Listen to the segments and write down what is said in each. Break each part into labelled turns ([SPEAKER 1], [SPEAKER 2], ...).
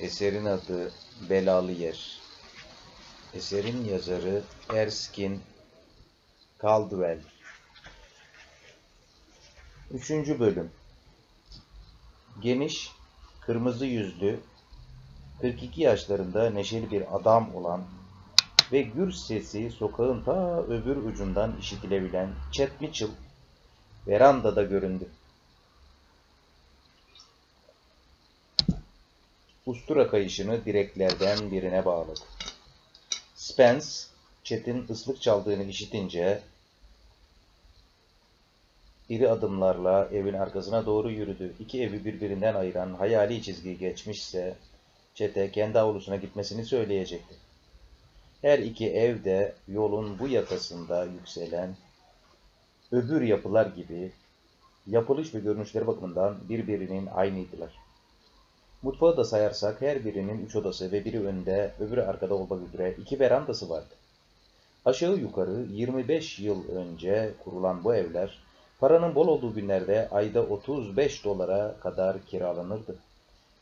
[SPEAKER 1] Eserin adı Belalı Yer. Eserin yazarı Erskine Caldwell. Üçüncü bölüm. Geniş, kırmızı yüzlü, 42 yaşlarında neşeli bir adam olan ve gür sesi sokağın ta öbür ucundan işitilebilen Chet Mitchell verandada göründü. Ustura kayışını direklerden birine bağladı. Spence, Chet'in ıslık çaldığını işitince iri adımlarla evin arkasına doğru yürüdü. İki evi birbirinden ayıran hayali çizgi geçmişse Chet'e kendi avlusuna gitmesini söyleyecekti. Her iki ev de yolun bu yakasında yükselen öbür yapılar gibi yapılış ve görünüşleri bakımından birbirinin aynıydılar. Mutfağı da sayarsak her birinin üç odası ve biri önde, öbürü arkada olmak üzere iki verandası vardı. Aşağı yukarı 25 yıl önce kurulan bu evler, paranın bol olduğu günlerde ayda 35 dolara kadar kiralanırdı.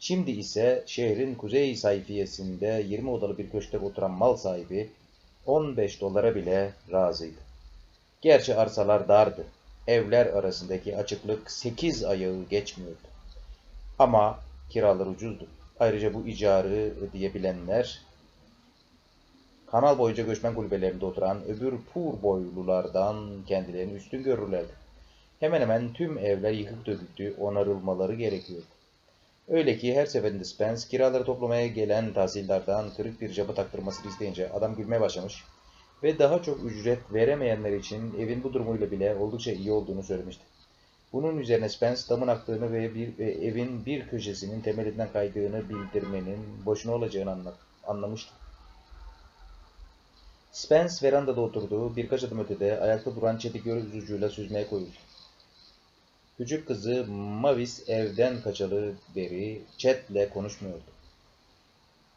[SPEAKER 1] Şimdi ise şehrin kuzey sayfiyesinde 20 odalı bir köşkte oturan mal sahibi 15 dolara bile razıydı. Gerçi arsalar dardı. Evler arasındaki açıklık 8 ayağı geçmiyordu. Ama kiralar ucuzdu. Ayrıca bu icarı ödeyebilenler kanal boyunca göçmen kulübelerinde oturan öbür pur boylulardan kendilerini üstün görürlerdi. Hemen hemen tüm evler yıkık döküktü, onarılmaları gerekiyordu. Öyle ki her seferinde Spence kiraları toplamaya gelen tahsildardan kırık bir caba taktırmasını isteyince adam gülmeye başlamış ve daha çok ücret veremeyenler için evin bu durumuyla bile oldukça iyi olduğunu söylemişti. Bunun üzerine Spence damın aktığını ve, bir, ve evin bir köşesinin temelinden kaydığını bildirmenin boşuna olacağını anla, anlamıştı. Spence verandada oturduğu birkaç adım ötede ayakta duran çeti göz ucuyla süzmeye koyuldu. Küçük kızı Mavis evden kaçalı beri Chet'le konuşmuyordu.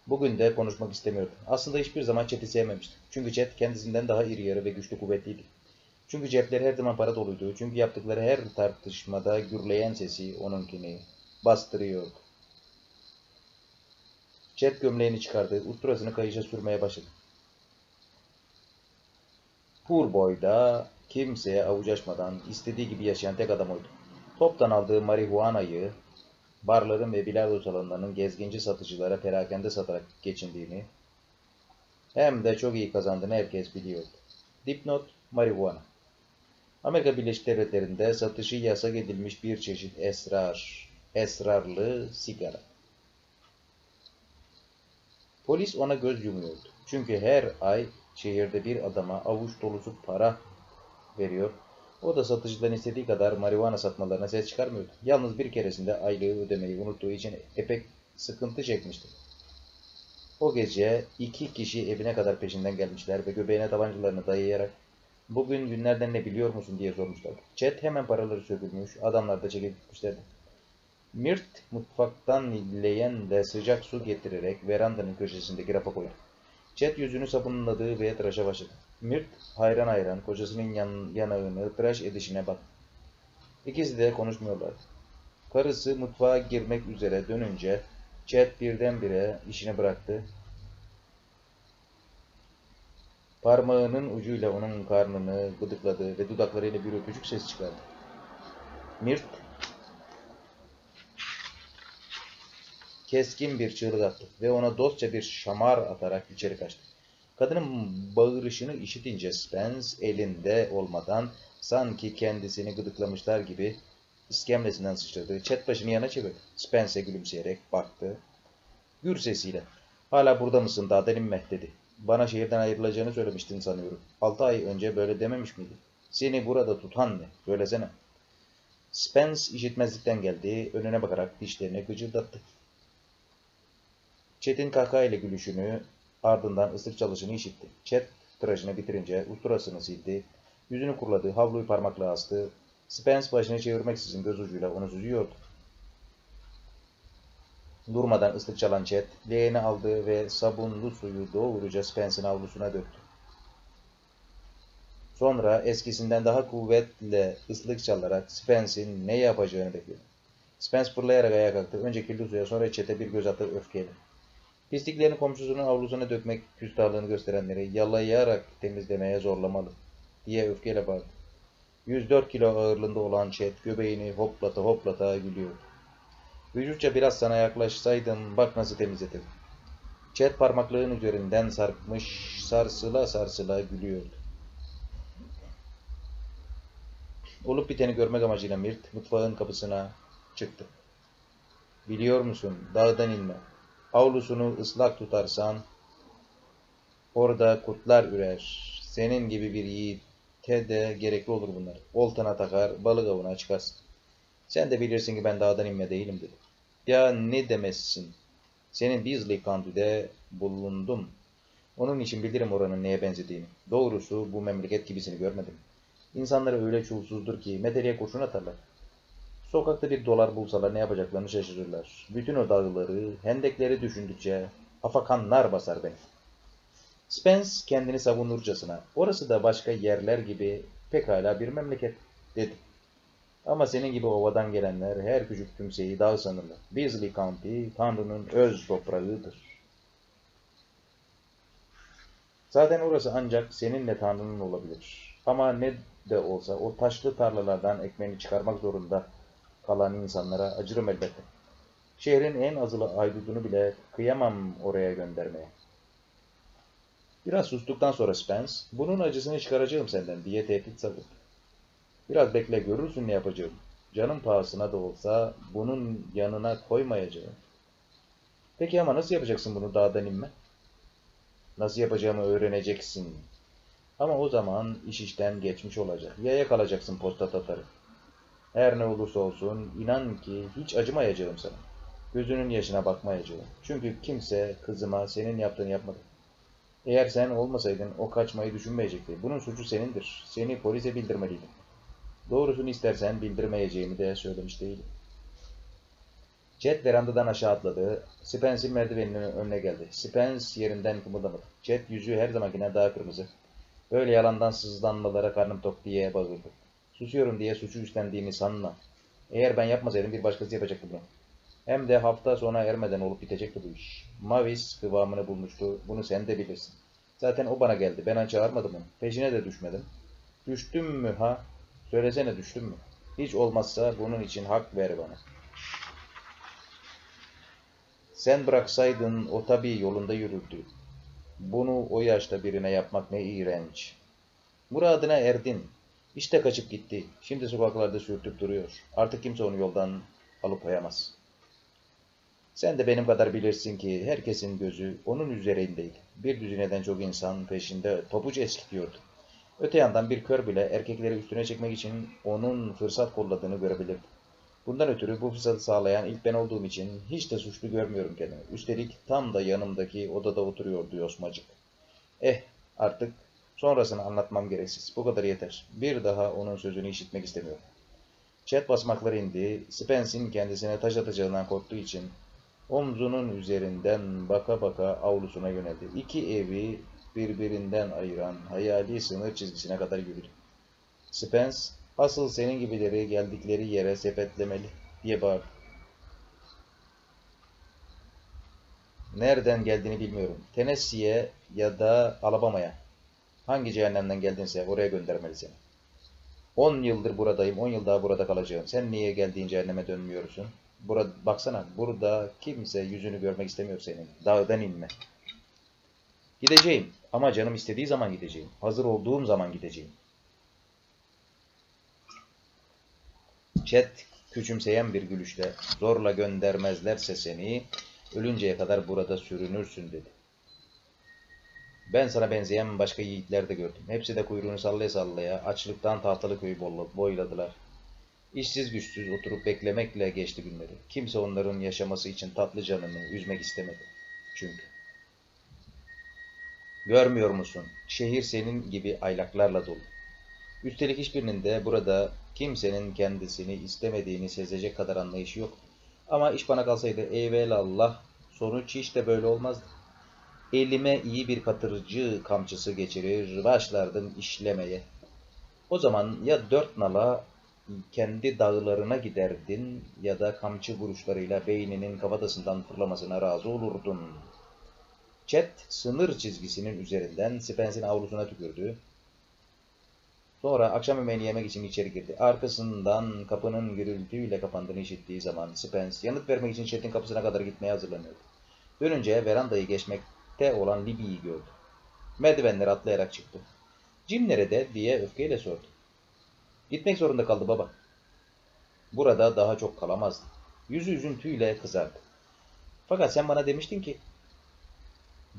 [SPEAKER 1] Bugün de konuşmak istemiyordu. Aslında hiçbir zaman Chet'i sevmemişti. Çünkü Chet kendisinden daha iri yarı ve güçlü kuvvetliydi. Çünkü cepleri her zaman para doluydu. Çünkü yaptıkları her tartışmada gürleyen sesi onunkini bastırıyordu. Chet gömleğini çıkardı. Usturasını kayışa sürmeye başladı. Poor Boy da kimseye avuç açmadan istediği gibi yaşayan tek adam oydu. Toptan aldığı marihuanayı barların ve bilardo salonlarının gezginci satıcılara perakende satarak geçindiğini hem de çok iyi kazandığını herkes biliyordu. Dipnot marihuana. Amerika Birleşik Devletleri'nde satışı yasak edilmiş bir çeşit esrar, esrarlı sigara. Polis ona göz yumuyordu. Çünkü her ay şehirde bir adama avuç dolusu para veriyor. O da satıcıdan istediği kadar marihuana satmalarına ses çıkarmıyordu. Yalnız bir keresinde aylığı ödemeyi unuttuğu için epek sıkıntı çekmişti. O gece iki kişi evine kadar peşinden gelmişler ve göbeğine tabancalarını dayayarak Bugün günlerden ne biliyor musun diye sormuşlardı. Chet hemen paraları sökülmüş, adamlar da çekip gitmişlerdi. Mirt mutfaktan leğenle sıcak su getirerek verandanın köşesindeki rafa koydu. Chet yüzünü sabunladı ve tıraşa başladı. Mirt hayran hayran kocasının yan, yanağını tıraş edişine bak. İkisi de konuşmuyorlardı. Karısı mutfağa girmek üzere dönünce Chet birdenbire işini bıraktı Parmağının ucuyla onun karnını gıdıkladı ve dudaklarıyla bir öpücük ses çıkardı. Mirt keskin bir çığlık attı ve ona dostça bir şamar atarak içeri kaçtı. Kadının bağırışını işitince Spence elinde olmadan sanki kendisini gıdıklamışlar gibi iskemlesinden sıçradı. Chet başını yana çevirdi. Spence'e gülümseyerek baktı. Gür sesiyle. Hala burada mısın daha delinme dedi. Bana şehirden ayrılacağını söylemiştin sanıyorum. Altı ay önce böyle dememiş miydin? Seni burada tutan ne? Söylesene. Spence işitmezlikten geldi. Önüne bakarak dişlerini gıcırdattı. Chet'in kahkahayla gülüşünü ardından ıslık çalışını işitti. Chet tıraşını bitirince usturasını sildi. Yüzünü kurladı. Havluyu parmakla astı. Spence başını çevirmeksizin göz ucuyla onu süzüyordu. Durmadan ıslık çalan Chet, leğeni aldı ve sabunlu suyu doğruca Spence'in avlusuna döktü. Sonra eskisinden daha kuvvetle ıslık çalarak Spence'in ne yapacağını bekliyordu. Spence fırlayarak ayağa kalktı. Önce kirli sonra çete bir göz attı öfkeyle. Pisliklerini komşusunun avlusuna dökmek küstahlığını gösterenleri yalayarak temizlemeye zorlamalı diye öfkeyle bağırdı. 104 kilo ağırlığında olan Chet göbeğini hoplata hoplata gülüyordu. Vücutça biraz sana yaklaşsaydım bak nasıl temizledim. Chet parmaklığın üzerinden sarkmış sarsıla sarsıla gülüyordu. Olup biteni görmek amacıyla Mirt mutfağın kapısına çıktı. Biliyor musun dağdan inme. Avlusunu ıslak tutarsan orada kurtlar ürer. Senin gibi bir yiğite de gerekli olur bunlar. Oltana takar, balık avına çıkarsın. Sen de bilirsin ki ben dağdan inme değilim dedi. Ya ne demezsin? Senin Beasley County'de bulundum. Onun için bilirim oranın neye benzediğini. Doğrusu bu memleket gibisini görmedim. İnsanları öyle çulsuzdur ki medyaya kurşun atarlar. Sokakta bir dolar bulsalar ne yapacaklarını şaşırırlar. Bütün o dağları, hendekleri düşündükçe afakanlar basar beni. Spence kendini savunurcasına, orası da başka yerler gibi pekala bir memleket dedi. Ama senin gibi ovadan gelenler her küçük kimseyi dağ sanırlar. Beasley County, Tanrı'nın öz toprağıdır. Zaten orası ancak seninle Tanrı'nın olabilir. Ama ne de olsa o taşlı tarlalardan ekmeğini çıkarmak zorunda kalan insanlara acırım elbette. Şehrin en azılı aydudunu bile kıyamam oraya göndermeye. Biraz sustuktan sonra Spence, bunun acısını çıkaracağım senden diye tehdit savurdu. Biraz bekle görürsün ne yapacağım. Canım pahasına da olsa bunun yanına koymayacağım. Peki ama nasıl yapacaksın bunu dağdan inme? Nasıl yapacağımı öğreneceksin. Ama o zaman iş işten geçmiş olacak. Yaya kalacaksın posta tatarı. Her ne olursa olsun inan ki hiç acımayacağım sana. Gözünün yaşına bakmayacağım. Çünkü kimse kızıma senin yaptığını yapmadı. Eğer sen olmasaydın o kaçmayı düşünmeyecekti. Bunun suçu senindir. Seni polise bildirmeliydim. Doğrusunu istersen bildirmeyeceğimi de söylemiş değilim. Chet verandadan aşağı atladı. Spence'in merdiveninin önüne geldi. Spence yerinden kımıldamadı. Chet yüzü her zamankine daha kırmızı. Böyle yalandan sızlanmalara karnım tok diye bağırdı. Susuyorum diye suçu üstlendiğimi sanma. Eğer ben yapmasaydım bir başkası yapacaktı bunu. Hem de hafta sona ermeden olup bitecekti bu iş. Mavis kıvamını bulmuştu. Bunu sen de bilirsin. Zaten o bana geldi. Ben çağırmadım onu. Peşine de düşmedim. Düştüm mü ha? Söylesene düştüm mü? Hiç olmazsa bunun için hak ver bana. Sen bıraksaydın o tabii yolunda yürürdü. Bunu o yaşta birine yapmak ne iğrenç. Muradına erdin. İşte kaçıp gitti. Şimdi sokaklarda sürtüp duruyor. Artık kimse onu yoldan alıkoyamaz. Sen de benim kadar bilirsin ki herkesin gözü onun üzerindeydi. Bir düzineden çok insan peşinde pabuç eskitiyordu. Öte yandan bir kör bile erkekleri üstüne çekmek için onun fırsat kolladığını görebilirdi. Bundan ötürü bu fırsatı sağlayan ilk ben olduğum için hiç de suçlu görmüyorum kendimi. Üstelik tam da yanımdaki odada oturuyordu yosmacık. Eh artık sonrasını anlatmam gereksiz. Bu kadar yeter. Bir daha onun sözünü işitmek istemiyorum. Chat basmakları indi. Spence'in kendisine taş atacağından korktuğu için omzunun üzerinden baka baka avlusuna yöneldi. İki evi birbirinden ayıran hayali sınır çizgisine kadar yürüdü. Spence, asıl senin gibileri geldikleri yere sepetlemeli diye bağırdı. Nereden geldiğini bilmiyorum. Tennessee'ye ya da Alabama'ya. Hangi cehennemden geldinse oraya göndermeli seni. 10 yıldır buradayım, 10 yıl daha burada kalacağım. Sen niye geldiğin cehenneme dönmüyorsun? Burada, baksana, burada kimse yüzünü görmek istemiyor senin. Dağdan inme. Gideceğim ama canım istediği zaman gideceğim. Hazır olduğum zaman gideceğim. Chet küçümseyen bir gülüşle zorla göndermezlerse seni ölünceye kadar burada sürünürsün dedi. Ben sana benzeyen başka yiğitler de gördüm. Hepsi de kuyruğunu sallaya sallaya açlıktan tahtalı köyü boyladılar. İşsiz güçsüz oturup beklemekle geçti günleri. Kimse onların yaşaması için tatlı canını üzmek istemedi. Çünkü. Görmüyor musun? Şehir senin gibi aylaklarla dolu. Üstelik hiçbirinin de burada kimsenin kendisini istemediğini sezecek kadar anlayışı yok. Ama iş bana kalsaydı eyvelallah sonuç hiç de böyle olmazdı. Elime iyi bir katırcı kamçısı geçirir, başlardım işlemeye. O zaman ya dört nala kendi dağlarına giderdin ya da kamçı vuruşlarıyla beyninin kafatasından fırlamasına razı olurdun. Chet sınır çizgisinin üzerinden Spence'in avlusuna tükürdü. Sonra akşam yemeğini yemek için içeri girdi. Arkasından kapının gürültüyle kapandığını işittiği zaman Spence yanıt vermek için Chet'in kapısına kadar gitmeye hazırlanıyordu. Dönünce verandayı geçmekte olan Libby'yi gördü. Merdivenleri atlayarak çıktı. Jim nerede diye öfkeyle sordu. Gitmek zorunda kaldı baba. Burada daha çok kalamazdı. Yüzü üzüntüyle kızardı. Fakat sen bana demiştin ki...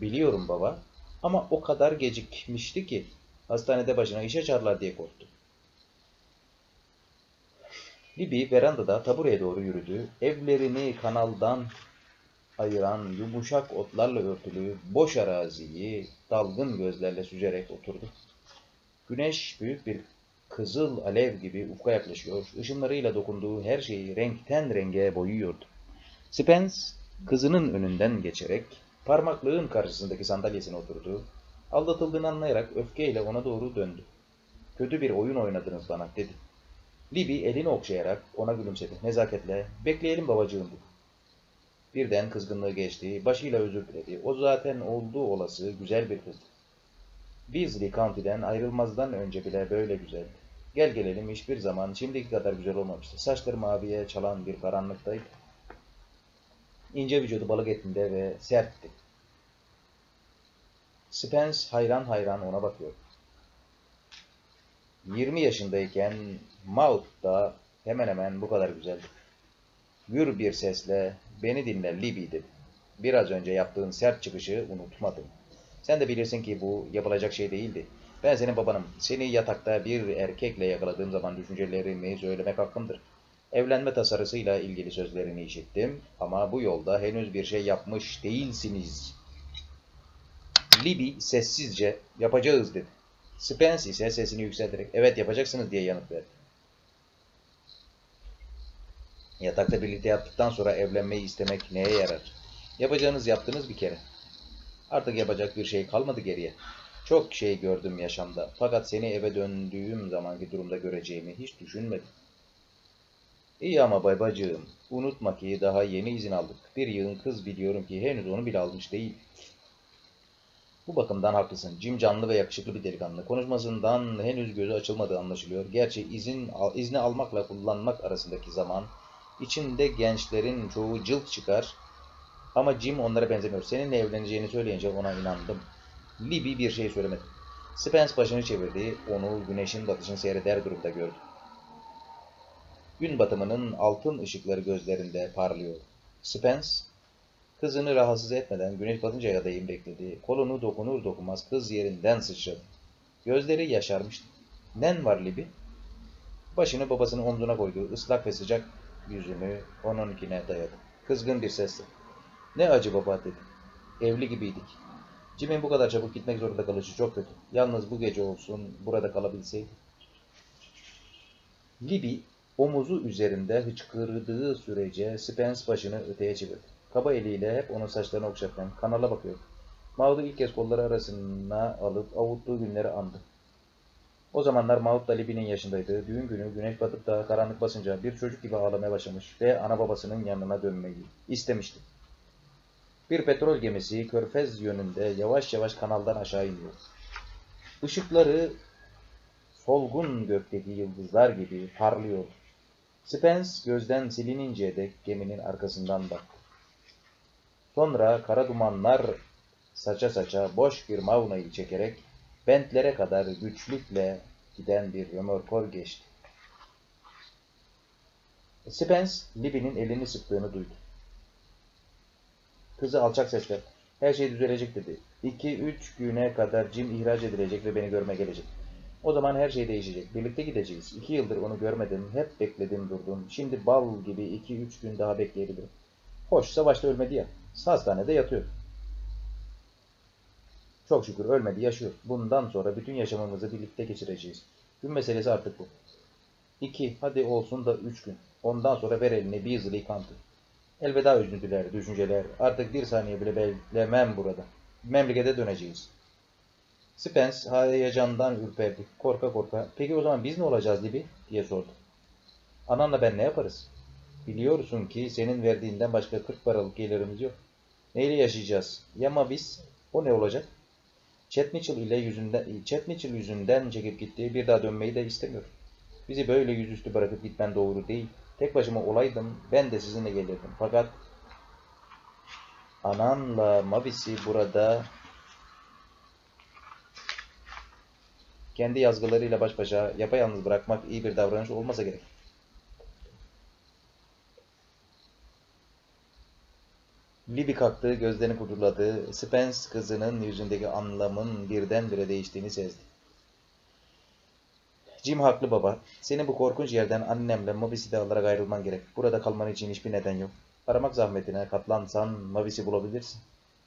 [SPEAKER 1] Biliyorum baba ama o kadar gecikmişti ki hastanede başına iş açarlar diye korktum. Libby verandada tabureye doğru yürüdü. Evlerini kanaldan ayıran yumuşak otlarla örtülü boş araziyi dalgın gözlerle süzerek oturdu. Güneş büyük bir kızıl alev gibi ufka yaklaşıyor, ışınlarıyla dokunduğu her şeyi renkten renge boyuyordu. Spence, kızının önünden geçerek parmaklığın karşısındaki sandalyesine oturdu. Aldatıldığını anlayarak öfkeyle ona doğru döndü. Kötü bir oyun oynadınız bana, dedi. Libby elini okşayarak ona gülümsedi. Nezaketle, bekleyelim babacığım dedi. Birden kızgınlığı geçti, başıyla özür diledi. O zaten olduğu olası güzel bir kızdı. Beasley County'den ayrılmazdan önce bile böyle güzeldi. Gel gelelim hiçbir zaman şimdiki kadar güzel olmamıştı. Saçları maviye çalan bir karanlıktaydı. İnce vücudu balık etinde ve sertti. Spence hayran hayran ona bakıyor. 20 yaşındayken Maud da hemen hemen bu kadar güzeldi. Gür bir sesle beni dinle Libby dedi. Biraz önce yaptığın sert çıkışı unutmadım. Sen de bilirsin ki bu yapılacak şey değildi. Ben senin babanım. Seni yatakta bir erkekle yakaladığım zaman düşüncelerimi söylemek hakkımdır. Evlenme tasarısıyla ilgili sözlerini işittim ama bu yolda henüz bir şey yapmış değilsiniz. Libby sessizce yapacağız dedi. Spence ise sesini yükselterek evet yapacaksınız diye yanıt verdi. Yatakta birlikte yattıktan sonra evlenmeyi istemek neye yarar? Yapacağınız yaptınız bir kere. Artık yapacak bir şey kalmadı geriye. Çok şey gördüm yaşamda. Fakat seni eve döndüğüm zamanki durumda göreceğimi hiç düşünmedim. İyi ama babacığım, unutma ki daha yeni izin aldık. Bir yığın kız biliyorum ki henüz onu bile almış değil. Bu bakımdan haklısın. Jim canlı ve yakışıklı bir delikanlı. Konuşmasından henüz gözü açılmadığı anlaşılıyor. Gerçi izin izni almakla kullanmak arasındaki zaman içinde gençlerin çoğu cılk çıkar ama Jim onlara benzemiyor. Seninle evleneceğini söyleyince ona inandım. Libby bir şey söylemedi. Spence başını çevirdi. Onu güneşin batışını seyreder durumda gördü. Gün batımının altın ışıkları gözlerinde parlıyor. Spence, kızını rahatsız etmeden güneş batıncaya değin bekledi. Kolunu dokunur dokunmaz kız yerinden sıçradı. Gözleri yaşarmıştı. Nen var Libby? Başını babasının omzuna koydu. Islak ve sıcak yüzünü onunkine dayadı. Kızgın bir sesle. Ne acı baba dedi. Evli gibiydik. Jim'in bu kadar çabuk gitmek zorunda kalışı çok kötü. Yalnız bu gece olsun burada kalabilseydi. Libby omuzu üzerinde hıçkırdığı sürece Spence başını öteye çevirdi. Kaba eliyle hep onun saçlarını okşarken kanala bakıyordu. Maud'u ilk kez kolları arasına alıp avuttuğu günleri andı. O zamanlar Maud da Libby'nin yaşındaydı. Düğün günü güneş batıp da karanlık basınca bir çocuk gibi ağlamaya başlamış ve ana babasının yanına dönmeyi istemişti. Bir petrol gemisi körfez yönünde yavaş yavaş kanaldan aşağı iniyor. Işıkları solgun gökteki yıldızlar gibi parlıyor. Spence gözden silinince dek geminin arkasından baktı. Sonra kara dumanlar saça saça boş bir mavnayı çekerek bentlere kadar güçlükle giden bir römorkor geçti. Spence, Libby'nin elini sıktığını duydu. Kızı alçak sesle, her şey düzelecek dedi. İki, üç güne kadar Jim ihraç edilecek ve beni görme gelecek. O zaman her şey değişecek. Birlikte gideceğiz. İki yıldır onu görmedim. Hep bekledim durdum. Şimdi bal gibi iki üç gün daha bekleyebilirim. Hoş savaşta ölmedi ya. Hastanede yatıyor. Çok şükür ölmedi yaşıyor. Bundan sonra bütün yaşamımızı birlikte geçireceğiz. Gün meselesi artık bu. İki, hadi olsun da üç gün. Ondan sonra ver elini Beasley County. Elveda üzüntüler, düşünceler. Artık bir saniye bile beklemem burada. Memlekete döneceğiz. Spence heyecandan ürperdi. Korka korka. Peki o zaman biz ne olacağız Libby? diye sordu. Ananla ben ne yaparız? Biliyorsun ki senin verdiğinden başka 40 paralık gelirimiz yok. Neyle yaşayacağız? Ya ama biz? O ne olacak? Chet Mitchell ile yüzünden, Chet Mitchell yüzünden çekip gitti. Bir daha dönmeyi de istemiyorum. Bizi böyle yüzüstü bırakıp gitmen doğru değil. Tek başıma olaydım ben de sizinle gelirdim. Fakat ananla Mabis'i burada kendi yazgılarıyla baş başa yapayalnız bırakmak iyi bir davranış olmasa gerek. Libby kalktı, gözlerini kudurladı. Spence kızının yüzündeki anlamın birdenbire değiştiğini sezdi. Jim haklı baba. Senin bu korkunç yerden annemle Mabis'i de alarak ayrılman gerek. Burada kalman için hiçbir neden yok. Aramak zahmetine katlansan Mabis'i bulabilirsin.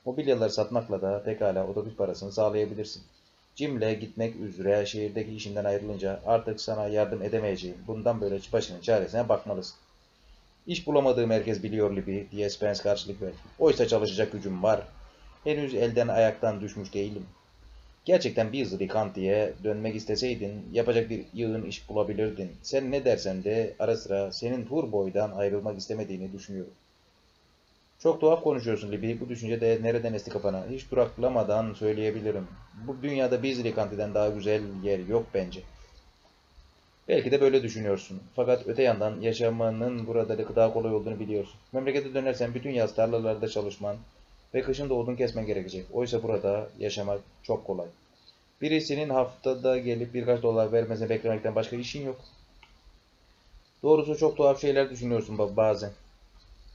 [SPEAKER 1] Mobilyaları satmakla da pekala otobüs parasını sağlayabilirsin. Jim'le gitmek üzere şehirdeki işinden ayrılınca artık sana yardım edemeyeceğim. Bundan böyle başının çaresine bakmalısın. İş bulamadığım herkes biliyor Libby diye Spence karşılık verdi. Oysa çalışacak gücüm var. Henüz elden ayaktan düşmüş değilim. Gerçekten bir Zrikanti'ye dönmek isteseydin yapacak bir yığın iş bulabilirdin. Sen ne dersen de ara sıra senin Turboy'dan ayrılmak istemediğini düşünüyorum. Çok tuhaf konuşuyorsun Libby. Bu düşünce de nereden esti kafana? Hiç duraklamadan söyleyebilirim. Bu dünyada bir Zrikanti'den daha güzel yer yok bence. Belki de böyle düşünüyorsun. Fakat öte yandan yaşamanın burada daha kolay olduğunu biliyorsun. Memlekete dönersen bütün yaz tarlalarda çalışman ve kışın da odun kesmen gerekecek. Oysa burada yaşamak çok kolay. Birisinin haftada gelip birkaç dolar vermesini beklemekten başka işin yok. Doğrusu çok tuhaf şeyler düşünüyorsun bazen.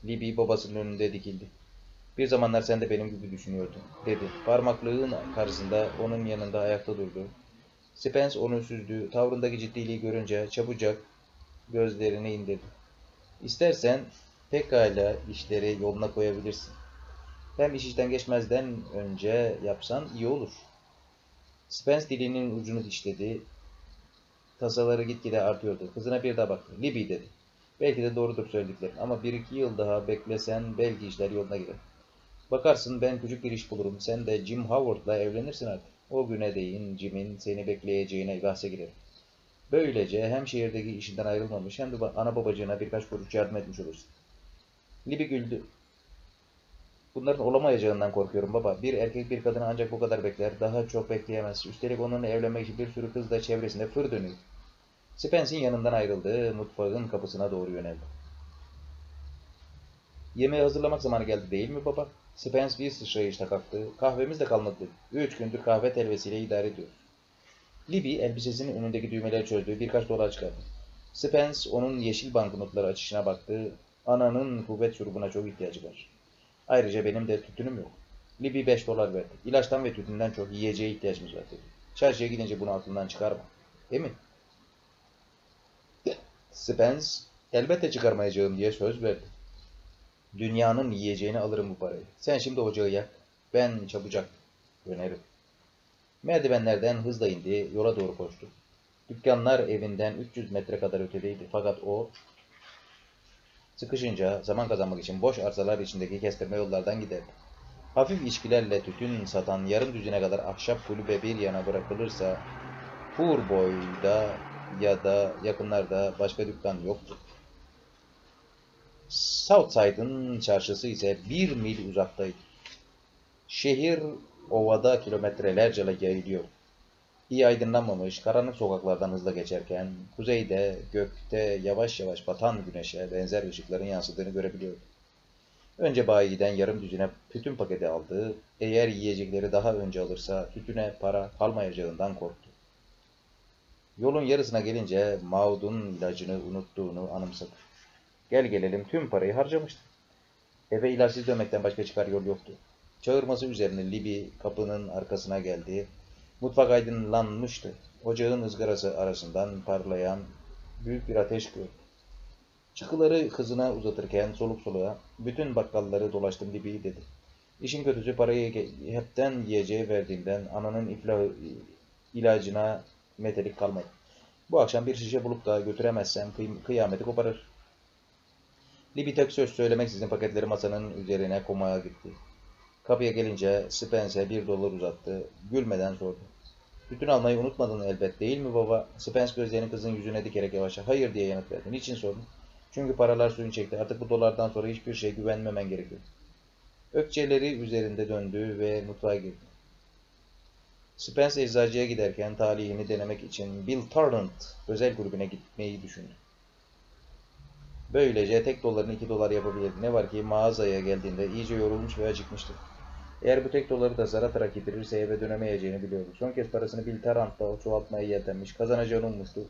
[SPEAKER 1] Libby babasının önünde dikildi. Bir zamanlar sen de benim gibi düşünüyordun, dedi. Parmaklığın karşısında onun yanında ayakta durdu. Spence onu süzdü. Tavrındaki ciddiliği görünce çabucak gözlerini indirdi. İstersen pekala işleri yoluna koyabilirsin. Hem iş işten geçmezden önce yapsan iyi olur. Spence dilinin ucunu dişledi. Tasaları gitgide artıyordu. Kızına bir daha baktı. Libby dedi. Belki de doğrudur söylediklerim ama bir iki yıl daha beklesen belki işler yoluna girer. Bakarsın ben küçük bir iş bulurum. Sen de Jim Howard'la evlenirsin artık. O güne değin Jim'in seni bekleyeceğine bahse girerim. Böylece hem şehirdeki işinden ayrılmamış hem de ana babacığına birkaç kuruş yardım etmiş olursun. Libby güldü. Bunların olamayacağından korkuyorum baba. Bir erkek bir kadını ancak bu kadar bekler. Daha çok bekleyemez. Üstelik onunla evlenmek için bir sürü kız da çevresinde fır dönüyor. Spence'in yanından ayrıldı. Mutfağın kapısına doğru yöneldi. Yemeği hazırlamak zamanı geldi değil mi baba? Spence bir sıçrayışta kalktı. Kahvemiz de kalmadı. Üç gündür kahve telvesiyle idare ediyor. Libby elbisesinin önündeki düğmeleri çözdü. Birkaç dolar çıkardı. Spence onun yeşil banknotları açışına baktı. Ananın kuvvet şurubuna çok ihtiyacı var. Ayrıca benim de tütünüm yok. Libby 5 dolar verdi. İlaçtan ve tütünden çok yiyeceğe ihtiyacımız var dedi. Çarşıya gidince bunu aklından çıkarma. Emin. Spence elbette çıkarmayacağım diye söz verdi. Dünyanın yiyeceğini alırım bu parayı. Sen şimdi ocağı yak. Ben çabucak dönerim. Merdivenlerden hızla indi, yola doğru koştu. Dükkanlar evinden 300 metre kadar ötedeydi. Fakat o sıkışınca zaman kazanmak için boş arsalar içindeki kestirme yollardan giderdi. Hafif içkilerle tütün satan yarım düzine kadar ahşap kulübe bir yana bırakılırsa Pur boyda ya da yakınlarda başka dükkan yoktu. Southside'ın çarşısı ise bir mil uzaktaydı. Şehir ovada kilometrelerce yayılıyor. İyi aydınlanmamış, karanlık sokaklardan hızla geçerken, kuzeyde, gökte yavaş yavaş batan güneşe benzer ışıkların yansıdığını görebiliyordu. Önce bayiden yarım düzine tütün paketi aldı. Eğer yiyecekleri daha önce alırsa tütüne para kalmayacağından korktu. Yolun yarısına gelince Maud'un ilacını unuttuğunu anımsadı. Gel gelelim tüm parayı harcamıştı. Eve ilaçsız dönmekten başka çıkar yol yoktu. Çağırması üzerine Libby kapının arkasına geldi. Mutfak aydınlanmıştı. Ocağın ızgarası arasından parlayan büyük bir ateş gördü. Çıkıları kızına uzatırken soluk soluğa bütün bakkalları dolaştım Libby dedi. İşin kötüsü parayı hepten yiyeceği verdiğinden ananın iflah ilacına metelik kalmadı. Bu akşam bir şişe bulup da götüremezsem kıy- kıyameti koparır. Libby tek söz söylemeksizin paketleri masanın üzerine komaya gitti. Kapıya gelince Spence'e bir dolar uzattı. Gülmeden sordu. Bütün almayı unutmadın elbet değil mi baba? Spence gözlerini kızın yüzüne dikerek yavaşça hayır diye yanıt verdi. Niçin sordun? Çünkü paralar suyunu çekti. Artık bu dolardan sonra hiçbir şeye güvenmemen gerekiyor. Ökçeleri üzerinde döndü ve mutfağa girdi. Spence eczacıya giderken talihini denemek için Bill Tarrant özel grubuna gitmeyi düşündü. Böylece tek dolarını 2 dolar yapabilirdi. Ne var ki mağazaya geldiğinde iyice yorulmuş ve acıkmıştı. Eğer bu tek doları da zar atarak yitirirse eve dönemeyeceğini biliyordu. Son kez parasını Bill Tarrant'ta çoğaltmaya yeltenmiş, kazanacağını ummuştu.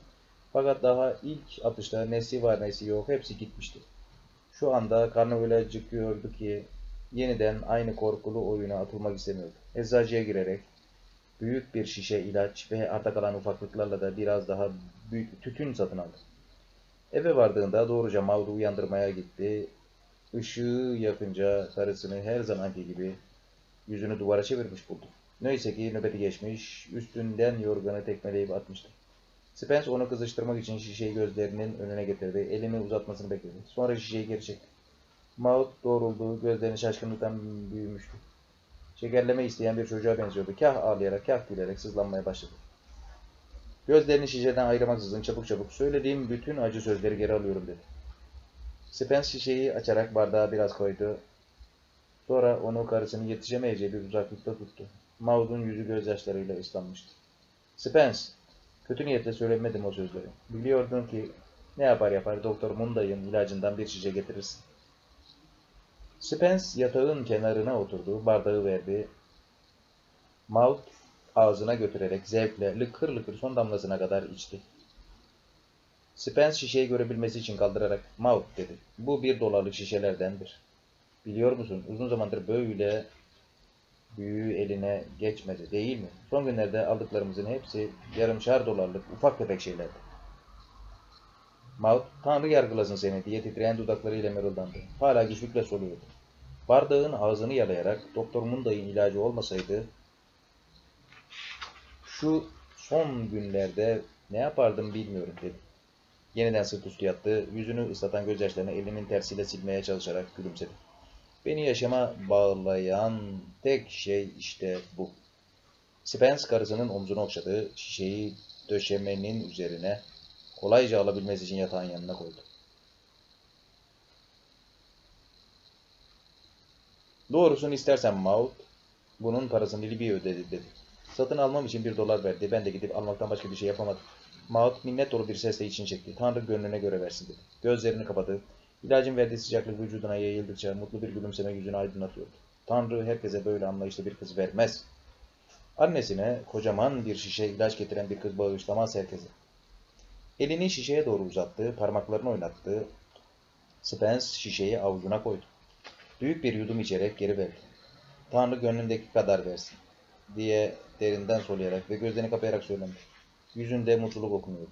[SPEAKER 1] Fakat daha ilk atışta nesi var nesi yok hepsi gitmişti. Şu anda karnı öyle acıkıyordu ki yeniden aynı korkulu oyuna atılmak istemiyordu. Eczacıya girerek büyük bir şişe ilaç ve arta kalan ufaklıklarla da biraz daha büyük tütün satın aldı. Eve vardığında doğruca Maud'u uyandırmaya gitti. Işığı yakınca karısını her zamanki gibi yüzünü duvara çevirmiş buldu. Neyse ki nöbeti geçmiş, üstünden yorganı tekmeleyip atmıştı. Spence onu kızıştırmak için şişeyi gözlerinin önüne getirdi. Elini uzatmasını bekledi. Sonra şişeyi geri çekti. Maud doğruldu, gözlerini şaşkınlıktan büyümüştü. Şekerleme isteyen bir çocuğa benziyordu. Kah ağlayarak, kah gülerek sızlanmaya başladı. Gözlerini şişeden ayırmaksızın çabuk çabuk söylediğim bütün acı sözleri geri alıyorum dedi. Spence şişeyi açarak bardağa biraz koydu. Sonra onu karısının yetişemeyeceği bir uzaklıkta tuttu. Maud'un yüzü gözyaşlarıyla ıslanmıştı. Spence, kötü niyetle söylemedim o sözleri. Biliyordun ki ne yapar yapar Doktor Munday'ın ilacından bir şişe getirirsin. Spence yatağın kenarına oturdu, bardağı verdi. Maud ağzına götürerek zevkle lıkır lıkır son damlasına kadar içti. Spence şişeyi görebilmesi için kaldırarak Maud dedi. Bu bir dolarlık şişelerdendir. Biliyor musun uzun zamandır böyle büyüğü eline geçmedi değil mi? Son günlerde aldıklarımızın hepsi yarımşar dolarlık ufak tefek şeylerdi. Maud, Tanrı yargılasın seni diye titreyen dudaklarıyla mırıldandı. Hala güçlükle soluyordu. Bardağın ağzını yalayarak Doktor Munday'ın ilacı olmasaydı şu son günlerde ne yapardım bilmiyorum dedi. Yeniden sırt üstü yattı, yüzünü ıslatan gözyaşlarını elinin tersiyle silmeye çalışarak gülümsedi. Beni yaşama bağlayan tek şey işte bu. Spence karısının omzunu okşadı, şişeyi döşemenin üzerine kolayca alabilmesi için yatağın yanına koydu. Doğrusunu istersen Maud, bunun parasını Libya ödedi dedi. Satın almam için bir dolar verdi. Ben de gidip almaktan başka bir şey yapamadım. Maud minnet dolu bir sesle için çekti. Tanrı gönlüne göre versin dedi. Gözlerini kapadı. İlacın verdiği sıcaklık vücuduna yayıldıkça mutlu bir gülümseme yüzünü aydınlatıyordu. Tanrı herkese böyle anlayışlı bir kız vermez. Annesine kocaman bir şişe ilaç getiren bir kız bağışlamaz herkese. Elini şişeye doğru uzattı, parmaklarını oynattı. Spence şişeyi avucuna koydu. Büyük bir yudum içerek geri verdi. Tanrı gönlündeki kadar versin diye derinden soluyarak ve gözlerini kapayarak söylendi. Yüzünde mutluluk okunuyordu.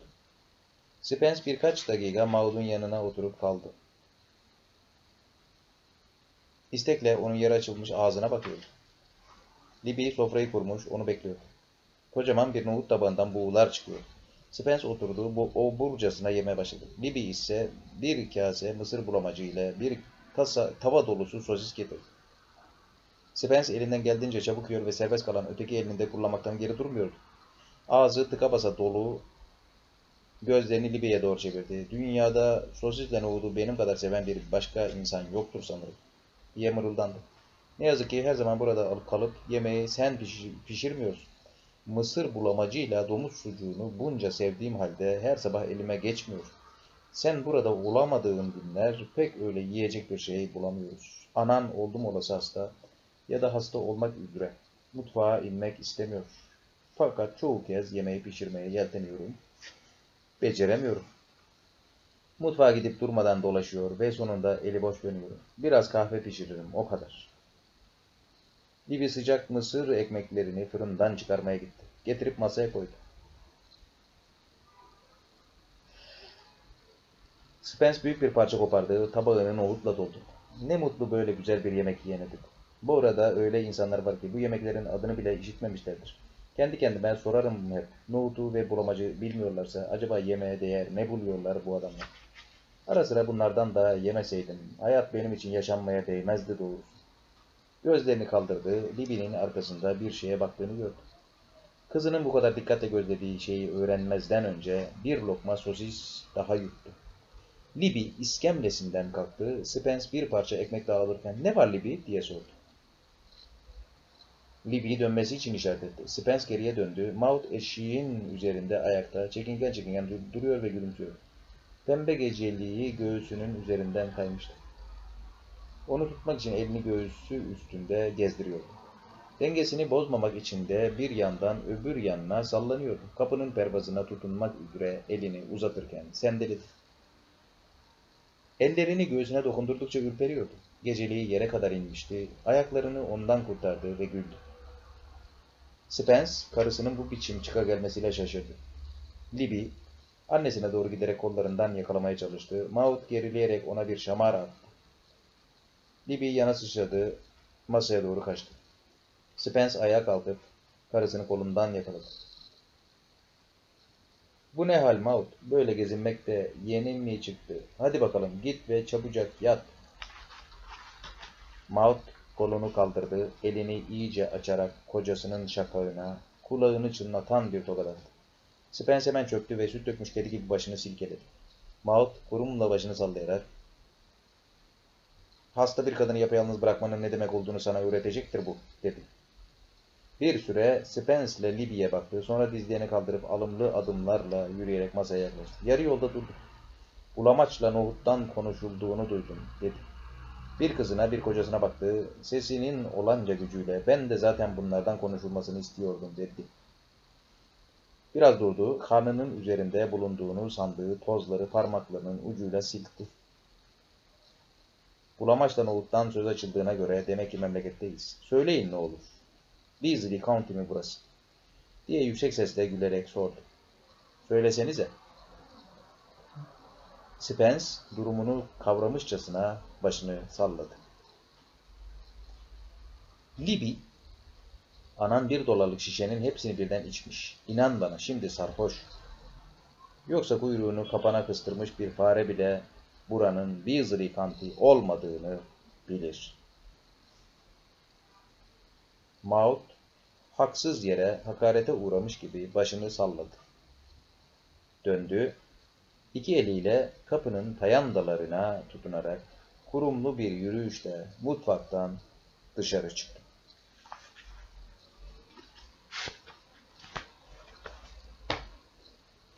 [SPEAKER 1] Spence birkaç dakika Maud'un yanına oturup kaldı. İstekle onun yarı açılmış ağzına bakıyordu. Libby sofrayı kurmuş, onu bekliyordu. Kocaman bir nohut tabağından buğular çıkıyordu. Spence oturdu, bu, o burcasına yemeye başladı. Libby ise bir kase mısır bulamacı ile bir tasa, tava dolusu sosis getirdi. Spence elinden geldiğince çabuk yiyor ve serbest kalan öteki elinde kullanmaktan geri durmuyordu. Ağzı tıka basa dolu, gözlerini Libya'ya doğru çevirdi. Dünyada sosisle nohudu benim kadar seven bir başka insan yoktur sanırım, diye mırıldandı. Ne yazık ki her zaman burada alıp kalıp yemeği sen pişir pişirmiyorsun. Mısır bulamacıyla domuz sucuğunu bunca sevdiğim halde her sabah elime geçmiyor. Sen burada olamadığın günler pek öyle yiyecek bir şey bulamıyoruz. Anan oldum olası hasta ya da hasta olmak üzere mutfağa inmek istemiyor. Fakat çoğu kez yemeği pişirmeye yelteniyorum. Beceremiyorum. Mutfağa gidip durmadan dolaşıyor ve sonunda eli boş dönüyorum. Biraz kahve pişiririm, o kadar. Libby sıcak mısır ekmeklerini fırından çıkarmaya gitti. Getirip masaya koydu. Spence büyük bir parça kopardı, tabağını nohutla doldu. Ne mutlu böyle güzel bir yemek yiyene dedi. Bu arada öyle insanlar var ki bu yemeklerin adını bile işitmemişlerdir. Kendi kendime sorarım hep. Nohutu ve bulamacı bilmiyorlarsa acaba yemeğe değer ne buluyorlar bu adamlar? Ara sıra bunlardan da yemeseydim. Hayat benim için yaşanmaya değmezdi doğrusu. Gözlerini kaldırdı. Libby'nin arkasında bir şeye baktığını gördü. Kızının bu kadar dikkatle gözlediği şeyi öğrenmezden önce bir lokma sosis daha yuttu. Libby iskemlesinden kalktı. Spence bir parça ekmek daha alırken ne var Libby diye sordu. Libby'yi dönmesi için işaret etti. Spence geriye döndü. Maud eşiğin üzerinde ayakta çekingen çekingen dur- duruyor ve gülümsüyor. Pembe geceliği göğsünün üzerinden kaymıştı. Onu tutmak için elini göğsü üstünde gezdiriyordu. Dengesini bozmamak için de bir yandan öbür yanına sallanıyordu. Kapının pervazına tutunmak üzere elini uzatırken sendeledi. Ellerini göğsüne dokundurdukça ürperiyordu. Geceliği yere kadar inmişti. Ayaklarını ondan kurtardı ve güldü. Spence, karısının bu biçim çıka gelmesiyle şaşırdı. Libby, annesine doğru giderek kollarından yakalamaya çalıştı. Maud gerileyerek ona bir şamar attı. Libby yana sıçradı, masaya doğru kaçtı. Spence ayağa kalkıp karısını kolundan yakaladı. Bu ne hal Maud? Böyle gezinmek de yeni mi çıktı? Hadi bakalım git ve çabucak yat. Maud kolunu kaldırdı, elini iyice açarak kocasının şakağına, kulağını çınlatan bir tokat attı. Spence hemen çöktü ve süt dökmüş kedi gibi başını silkeledi. Maud kurumla başını sallayarak Hasta bir kadını yapayalnız bırakmanın ne demek olduğunu sana öğretecektir bu, dedi. Bir süre Spence ile Libby'ye baktı. Sonra dizlerini kaldırıp alımlı adımlarla yürüyerek masaya yaklaştı. Yarı yolda durdu. Bulamaçla nohuttan konuşulduğunu duydum, dedi. Bir kızına bir kocasına baktı. Sesinin olanca gücüyle ben de zaten bunlardan konuşulmasını istiyordum, dedi. Biraz durdu. Karnının üzerinde bulunduğunu sandığı tozları parmaklarının ucuyla silkti. Bulamaçla nohuttan söz açıldığına göre demek ki memleketteyiz. Söyleyin ne olur. Beasley County mi burası? diye yüksek sesle gülerek sordu. Söylesenize. Spence durumunu kavramışçasına başını salladı. Libby, anan bir dolarlık şişenin hepsini birden içmiş. İnan bana şimdi sarhoş. Yoksa kuyruğunu kapana kıstırmış bir fare bile buranın Beasley County olmadığını bilir. Maud haksız yere hakarete uğramış gibi başını salladı. Döndü, iki eliyle kapının tayandalarına tutunarak kurumlu bir yürüyüşle mutfaktan dışarı çıktı.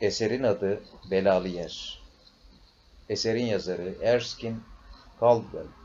[SPEAKER 1] Eserin adı Belalı Yer. Eserin yazarı Erskine Caldwell.